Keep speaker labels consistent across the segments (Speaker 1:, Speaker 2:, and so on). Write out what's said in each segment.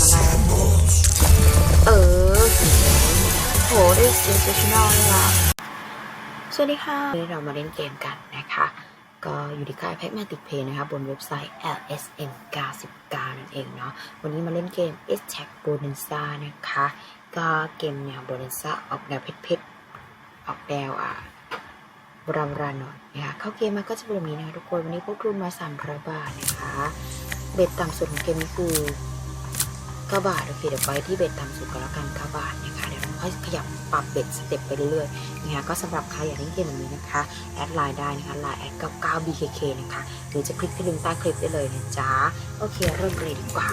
Speaker 1: มาแล้วเออโหได้เซนเซชันแนลเลยว่ะสวัสดีค่ะวันนี้เรามาเล่นเกมกันนะคะ ก็อยู่ที่ค่ายแพ็กแมติกเพย์นะคะบนเว็บไซต์ LSM 99นั่นเองเนาะวันนี้มาเล่นเกม s t a g b o n a n z a นะคะ ก็เกมแนว b o n a n z a ออกแนวเผ็ดๆออกแนวอะบราราณหน่อยนะคะเข้าเกมมาก็จะเป็นแบบนี้นะคะทุกคนวันนี้พวกทุนมา300บาทนะคะ เบ็ดต่ำสุดของเกมนี้คือ 9บาทโอเคเดี๋ยวไปที่เบ็ดต่ำสุดก็แล้วกัน9บาทนะคะเดี๋ยวเราค่อยขยับปรับเบ็ดสเต็ปไปเรื่อยๆนะคะก็สำหรับใครอยากเล่นเกมแบบนี้นะคะแอดไลน์ได้นะคะไลน์แอด99 BKK นะคะหรือจะคลิกที่ลิงก์ใต้คลิปได้เลยนะจ๊ะโอเคเริ่มเลยดีกว่า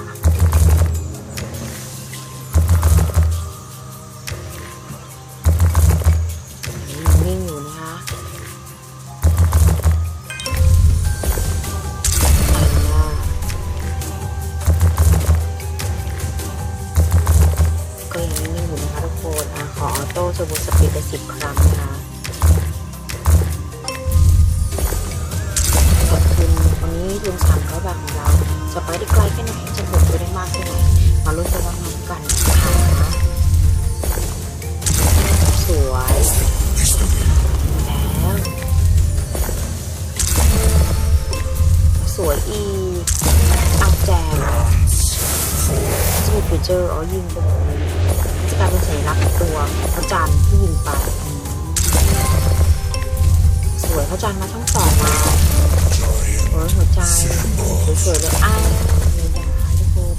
Speaker 1: ทุนสามร้อยบาทของเราจะไปได้ไกลแค่ไหนจะบุกไปได้มากแค่ไหนมาลุ้นกันว่ามันกันนะคะสวยแล้วสวยอีกเอาแจมจะมีฟีเจอร์อ๋อยิงตรงนี้จะกลายเป็นสัญลักษณ์ตัวพระจันทร์ที่ยิงไปสวยพระจันทร์มาทั้งสองมา โอ้ยหัวใจสวยๆเลยอ้าวเลยนะคะทุกคน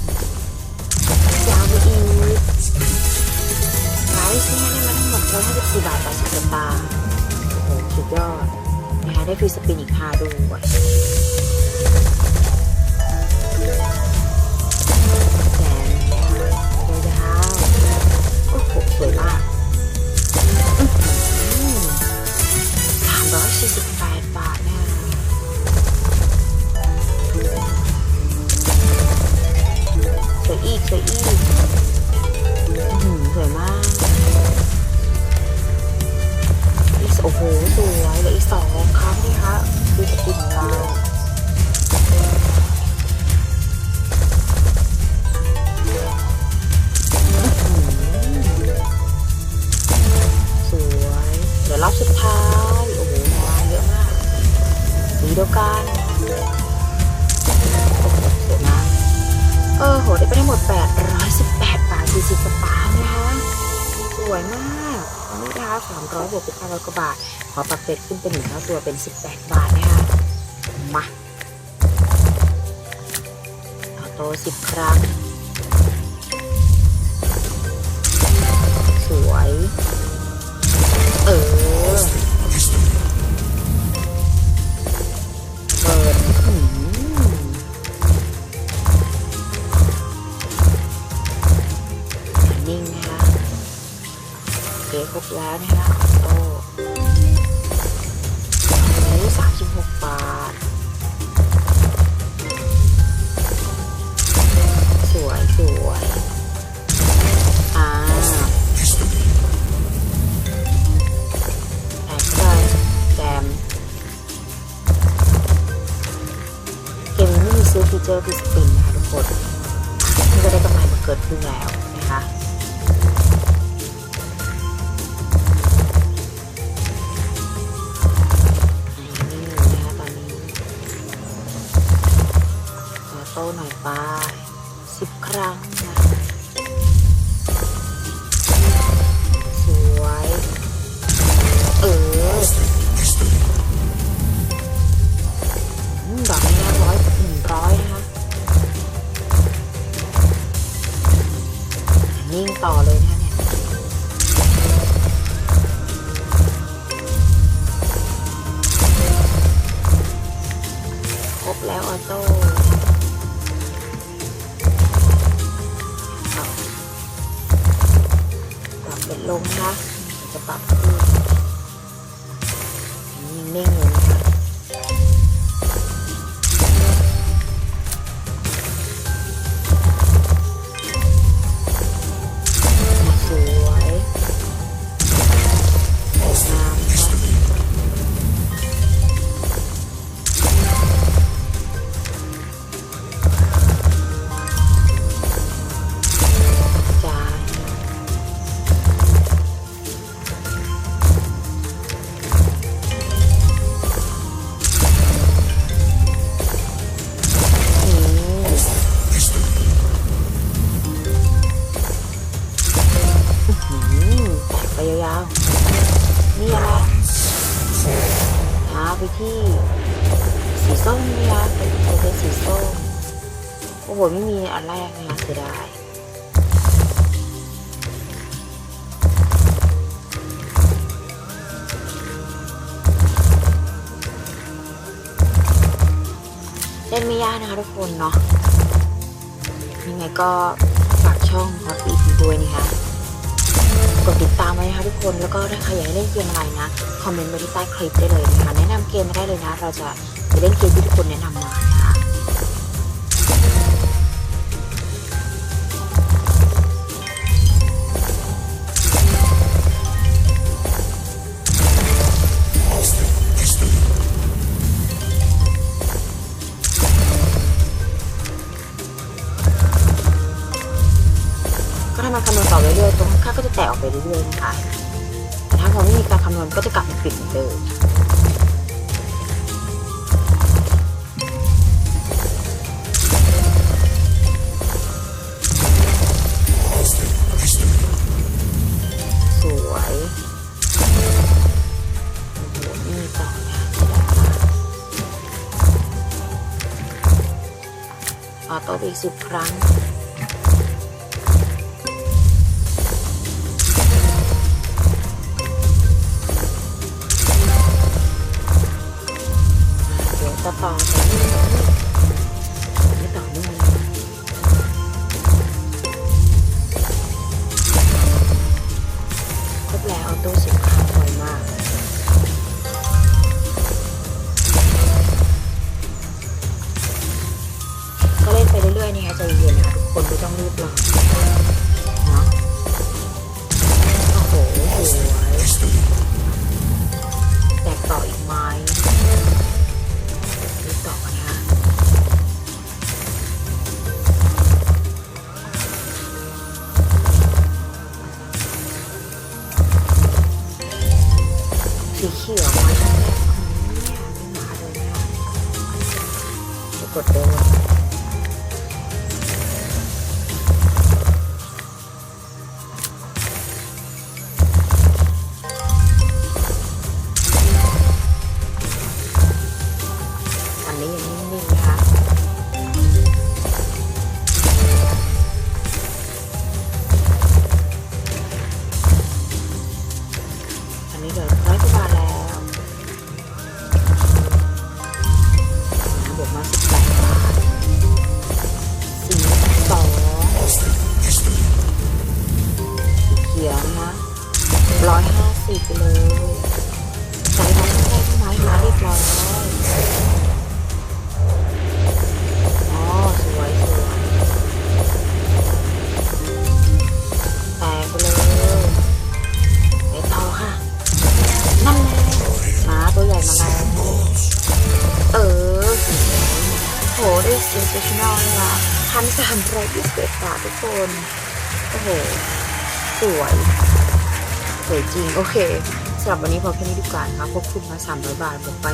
Speaker 1: ยาวไปอีกไลฟ์ซื้อมาได้มาทั้งหมดร้อยห้าสิบสี่บาทแปดสิบสตางค์โอ้โหสุดยอดนะคะได้ฟรีสปินอีกห้าด้วย โอ้โห สวยเหลืออีกสองครั้งนี่คะดูสกินของเราอื้อหือสวยเดี๋ยวรอบสุดท้าย โอ้โหมาเยอะมาก สีเดียวกันโอ้โหสวยมากเออโห ได้ไปทั้งหมด 818 บาท 40 สตางค์นะคะ สวยมาก อันนี้นะคะ300บวกกับห้าร้อยกว่าบาท ขอปรับเป็ดขึ้นเป็นหนึ่งเท่าตัวเป็นสิบแปดบาทนะคะมาเอาโต10ครั้ง ครบแล้วนะคะ ออโต้ ไปที่สีส้มนะคะเป็นตัวเป็นสีส้มโอ้โหไม่มีอันแรกนะคะเสียดายเล่นไม่ยากนะคะทุกคนเนาะยังไงก็ฝากช่องฮอตอีกด้วยนะคะ กดติดตามไว้นะคะทุกคนแล้วก็ถ้าใครอยากเล่นเกมอะไรนะคอมเมนต์ไว้ที่ใต้คลิปได้เลยนะคะแนะนำเกมมาได้เลยนะ เราจะไปเล่นเกมที่ทุกคนแนะนำมานะคะก็ถ้า ออโต้ไปอีกสิบครั้ง สีเขียวมาช่องแรกเนี่ยไม่มาเลย คน โอ้โห สวย สวยจริง โอเคสำหรับวันนี้พอแค่นี้ดีกว่านะคะควบคุมมา 300 บาทบวกไป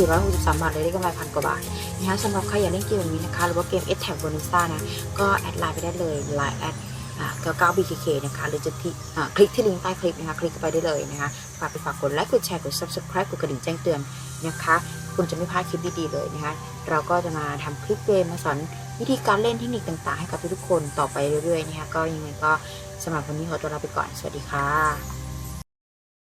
Speaker 1: 1,463 บาทเลยได้กำไรพันกว่าบาทนะคะสำหรับใครอยากเล่นเกมแบบนี้นะคะ หรือว่าเกม s t a g Bonanza นะ ก็แอดไลน์ไปได้เลยไลน์แอด99 BKK นะคะหรือจะที่คลิกที่ลิงก์ใต้คลิปนะคะ คลิกไปได้เลยนะคะฝากไปฝากกดไลค์กดแชร์กด subscribe กดกระดิ่งแจ้งเตือนนะคะ คุณจะไม่พลาดคลิปดีๆเลยนะคะ เราก็จะมาทำคลิปเกมมาสอน วิธีการเล่นเทคนิคต่างๆ ให้กับทุกๆคนต่อไปเรื่อยๆนะคะก็ยังไงก็สำหรับวันนี้ขอตัวลาไปก่อน สวัสดีค่ะ